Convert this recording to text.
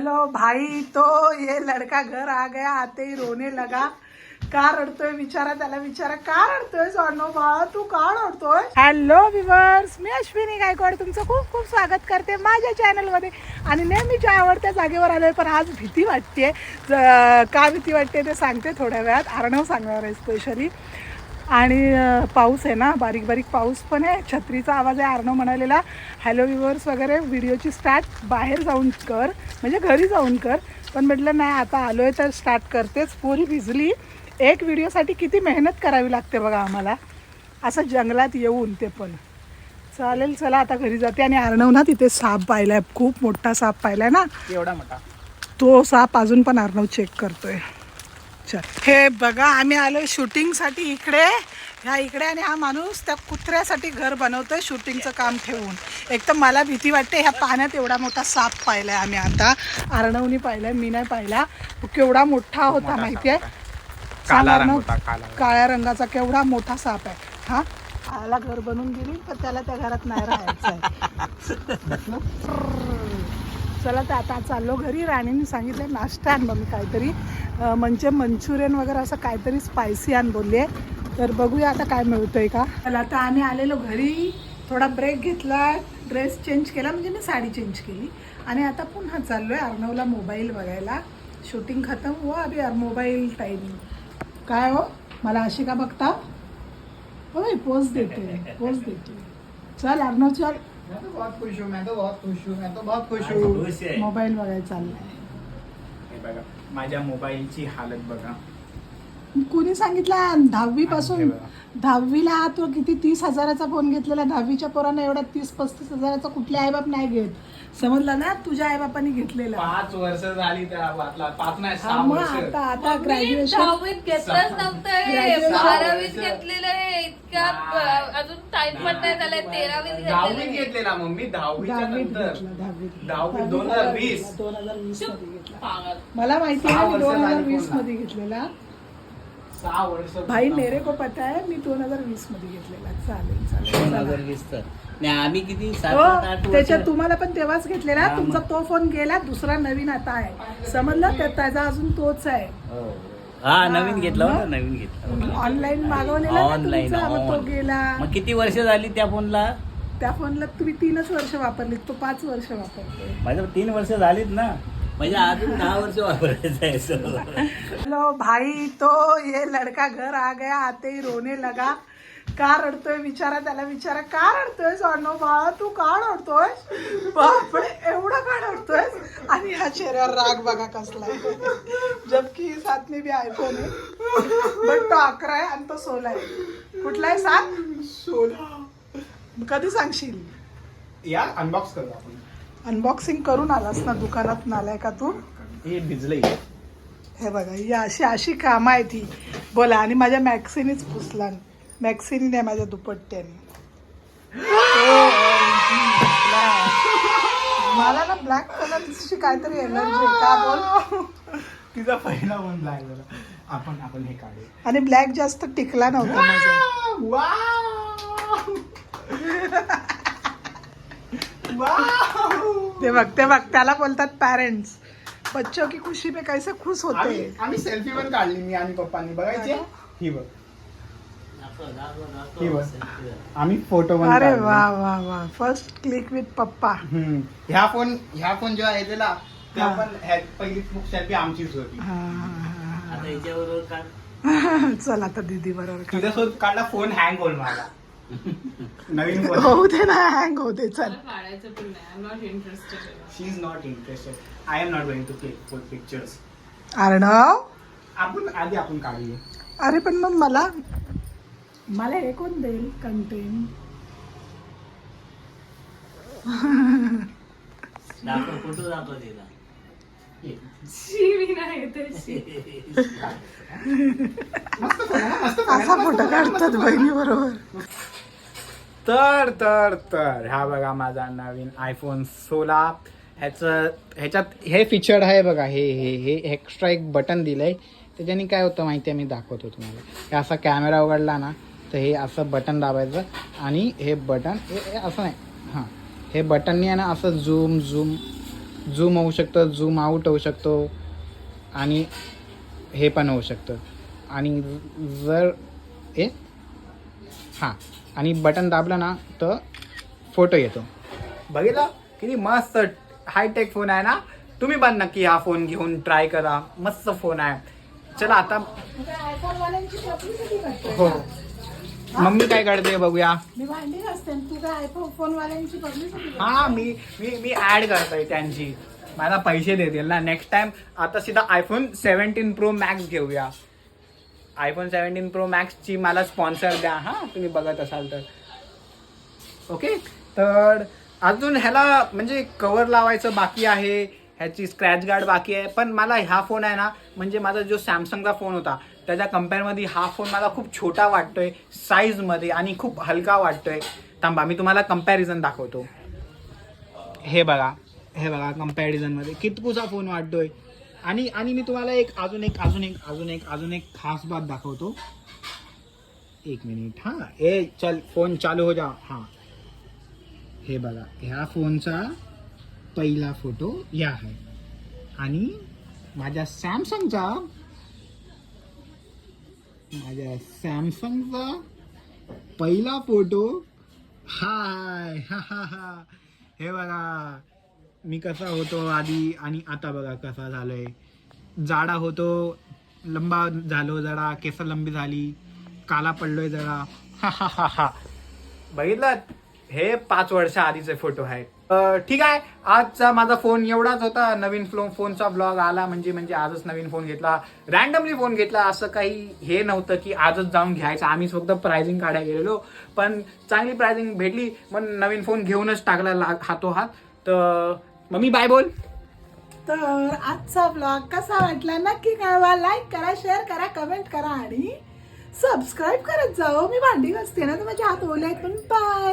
Hello भाई तो ये लड़का घर आ गया आते ही रोने लगा। का रडतोय विचारा त्याला विचारा का रडतोय सोनो भावा तू का रडतोय हॅलो विवर्स मी अश्विनी गायकवाड तुमचं खूप खूप स्वागत करते माझ्या चॅनलमध्ये आणि नेहमीच्या आवडत्या जागेवर आलोय पण आज भीती वाटते का भीती वाटते ते सांगते थोड्या वेळात. आरणव सांगणार आहे स्पेशली आणि पाऊस आहे ना बारीक बारीक पाऊस पण आहे. छत्रीचा आवाज आहे अर्णव म्हणालेला हॅलो विवर्स वगैरे व्हिडिओची स्टार्ट बाहेर जाऊन कर म्हणजे घरी जाऊन कर. पण म्हटलं नाही आता आलो आहे तर स्टार्ट करतेच पुरी भिजली. एक व्हिडिओसाठी किती मेहनत करावी लागते बघा आम्हाला. असं जंगलात येऊन ते पण. चालेल चला आता घरी जाते. आणि अर्णव ना तिथे साप पाहिलाय खूप मोठा साप पाहिलाय ना. एवढा मोठा. तो साप अजून पण अर्णव चेक करतोय. हे बघा आम्ही आलो शूटिंगसाठी इकडे. ह्या इकडे आणि हा माणूस त्या कुत्र्यासाठी घर बनवतोय शूटिंगचं काम ठेवून. एक तर मला भीती वाटते ह्या पाण्यात एवढा मोठा साप पाहिलाय आम्ही आता. अर्णवनी पाहिलाय मी नाही पाहिला. केवढा मोठा होता माहितीये? सांग काला रंग अर्णव. होता काला रंग. काळ्या रंगाचा केवढा मोठा साप आहे. हा? आला घर बनवून गेली पण त्याला त्या घरात नाही राहायचं चला तर आता चाललो घरी. राणीने सांगितलं नाश्ता आण मग काहीतरी. म्हणजे मंचुरियन वगैरे असं काहीतरी स्पायसी आण बोलली आहे. तर बघूया आता काय मिळतंय का. चला आता आम्ही आलेलो घरी. थोडा ब्रेक घेतला ड्रेस चेंज केला म्हणजे मी साडी चेंज केली. आणि आता पुन्हा चाललोय अर्णवला मोबाईल बघायला. शूटिंग खतम. हो अभि मोबाईल टाईमिंग काय हो? मला अशी का बघता? होय पोज देते. पोज देते. चल अर्णव चल. मैं तो बहुत खुश हूँ मैं तो बहुत खुश हूँ मैं तो बहुत खुश हूँ। मोबाईल बघायला चाललाय. हे बघा. माझ्या मोबाईलची हालत बघा. कुणी सांगितलं दहावी पासून हे. दहावीला तो किती तीस हजाराचा फोन घेतलेला दहावीच्या पोरांना एवढा तीस पस्तीस हजाराचा कुठले आईबाप नाही घेत. समजलं ना तुझ्या आईबापांनी घेतलेला. पाच वर्ष झाली पाच नाही हा, मग आता ग्रॅज्युएशन दहावीत घेतलंच नव्हतं हे. बारावीत घेतलेलं आहे इतक्या अजून टाइम पण नाही झालाय तेरावीत दहावीत घेतलेलं आहे. घेतलेला मम्मी दहावीच्या दहावीत नंतर. घेतला दहावीत दहावीत दोन हजार वीस. दोन हजार वीसमध्ये घेतला. पागल. मला माहिती सहा आहे मी वर्ष दोन हजार झाली वीस. मध्ये घेतलेला. भाई. मेरे को पता है मी दोन हजार वीसमध्ये घेतलेला. चालेल चालेल. दोन. हजार वीस तर. नाही आम्ही किती? सात हो आठ आठ त्याच्यात वर्ष तुम्हाला पण तेव्हाच घेतलेला. हा, तुमचा. तो फोन गेला दुसरा नवीन आता आहे. समजलं? त्या- त्याचा अजून तोच आहे. हो. हा नवीन घेतला होता मग? नवीन घेतला ऑनलाईन मागवलेला ना ऑनलाईन तुमचा, मग तो. गेला. मग किती वर्ष झाली त्या फोनला? त्या फोनला तुम्ही तीनच वर्ष वापरली तो पाच वर्ष वापरतोय. माझ्या तीन वर्ष झालीत ना. म्हणजे अजून दहा वर्ष वापरायचं आहे सगळं. भाई तो ये लड़का घर आ गया आते ही रोने लगा. का रडतोय विचारा त्याला विचारा. का रडतोय सोनो बाळा तू का रडतोय? बापरे एवढा का रडतोय? आणि ह्या चेहऱ्यावर राग बघा कसला जबकि साथ में भी आयफोन है बट तो अकरा आहे आणि तो सोळा आहे. कुठला आहे सात? सोळा. कधी सांगशील? या अनबॉक्स करू आपण. अनबॉक्सिंग करून आलास ना दुकानात नालाय का तू? हे भिजलंय. हे बघा ही अशी अशी कामं आहे ती बोला आणि माझ्या मॅक्सिनीच पुसला मॅक्सिनी नाही माझ्या दुपट्ट्याने. मला ना ब्लॅक कलरची काहीतरी एलर्जी आहे का बोल? तिचा पहिला वन ब्लॅक झाला आपण आपण हे काढू. आणि ब्लॅक जास्त टिकला नव्हता माझा वाव! ते बघ ते बघ त्याला बोलतात पॅरेंट्स बच्चो की खुशी में कैसे खुश होते? आम्ही आम्ही सेल्फी पण काढली मी आणि पप्पांनी. बघायची ही बघ. ही आम्ही फोटो पण अरे काढले. वा वा वा. फर्स्ट क्लिक विथ पप्पा. हम्म. ह्या फोन ह्या फोन जेव्हा येतेला तेव्हा हा. पण ह्या- पहिली सेल्फी आमचीच होती. हा, हा, हा, आता याच्याबरोबर काढ. हा. चल आता दीदी बरोबर. तिच्यासोबत काढला फोन हँग होईल माझा नवीन दे ना हँग होऊ दे चल. काढायचं पण नाही. I not interested she is not interested I am not going to click for pictures Arnav आपण आधी आपण काढूया. अरे पण मग मला मला हे कोण देईल कंटेंट दाखव फोटो दाखव तिला. शिवी नाही येते. असा मस्त फोटो काढतात. बहिणी बरोबर. तर तर तर. हा बघा माझा नवीन आयफोन सोला ह्याचं ह्याच्यात हे फीचर आहे बघा. हे हे हे एक्स्ट्रा एक बटन दिलंय. त्याच्याने काय होतं माहिती आहे मी दाखवतो तुम्हाला. हे असा कॅमेरा उघडला ना तर हे असं बटन दाबायचं. आणि हे बटन हे असं नाही. हां. हे बटननी आहे ना असं झूम झूम झूम होऊ शकतं झूम आऊट होऊ शकतो. आणि हे पण होऊ शकतं. आणि जर हे? हां. आणि बटन दाबलं ना तर फोटो येतो. बघितलं? किती मस्त हायटेक फोन आहे ना? तुम्ही पण नक्की हा फोन घेऊन ट्राय करा. मस्त फोन आहे. चला आता हो. मम्मी काय करते बघूया? हा मी मी मी ऍड करतोय त्यांची. मला पैसे देतील ना. नेक्स्ट टाइम आता सीधा आयफोन सेव्हन्टीन प्रो मॅक्स घेऊया. आयफोन सेव्हन्टीन प्रो मॅक्सची मला स्पॉन्सर द्या. हा तुम्ही बघत असाल तर. ओके तर अजून ह्याला म्हणजे कवर लावायचं बाकी आहे. ह्याची स्क्रॅच गार्ड बाकी आहे. पण मला हा फोन आहे ना म्हणजे माझा जो सॅमसंगचा फोन होता त्याच्या कम्पेअरमध्ये हा फोन मला खूप छोटा वाटतोय साईजमध्ये आणि खूप हलका वाटतोय. थांबा मी तुम्हाला कंपॅरिझन दाखवतो. हे बघा हे बघा कम्पॅरिझनमध्ये कितकूचा फोन वाटतोय आणि आणि मी तुम्हाला एक अजून एक अजून एक अजून एक अजून एक खास बात दाखवतो. एक मिनिट हां ए चल फोन चालू हो जा हां. हे बघा ह्या फोनचा पहिला फोटो या आहे. आणि माझ्या सॅमसंगचा माझ्या सॅमसंगचा पहिला फोटो हाय हा हा हा हे बघा मी कसा होतो आधी आणि आता बघा कसा झालोय. जाडा होतो लंबा झालो जरा केस लंबी झाली काला पडलोय जरा. हा हा हा बघितलं? हे पाच वर्ष आधीचे फोटो आहेत. ठीक आहे. आजचा माझा फोन एवढाच होता. नवीन फ्लो फोनचा ब्लॉग आला म्हणजे म्हणजे आजच नवीन फोन घेतला. रॅन्डमली फोन घेतला. असं काही हे नव्हतं की आजच जाऊन घ्यायचं. आम्ही फक्त प्रायझिंग काढायला गेलेलो. पण चांगली प्रायझिंग भेटली. मग नवीन फोन घेऊनच टाकला ला- हातोहात. तर मम्मी बाय बोल. तर आजचा ब्लॉग कसा वाटला नक्की कळवा. लाईक करा शेअर करा कमेंट करा आणि सबस्क्राईब करत जाओ. मी भांडी घासते ना तर माझ्या हात ओले आहेत पण बाय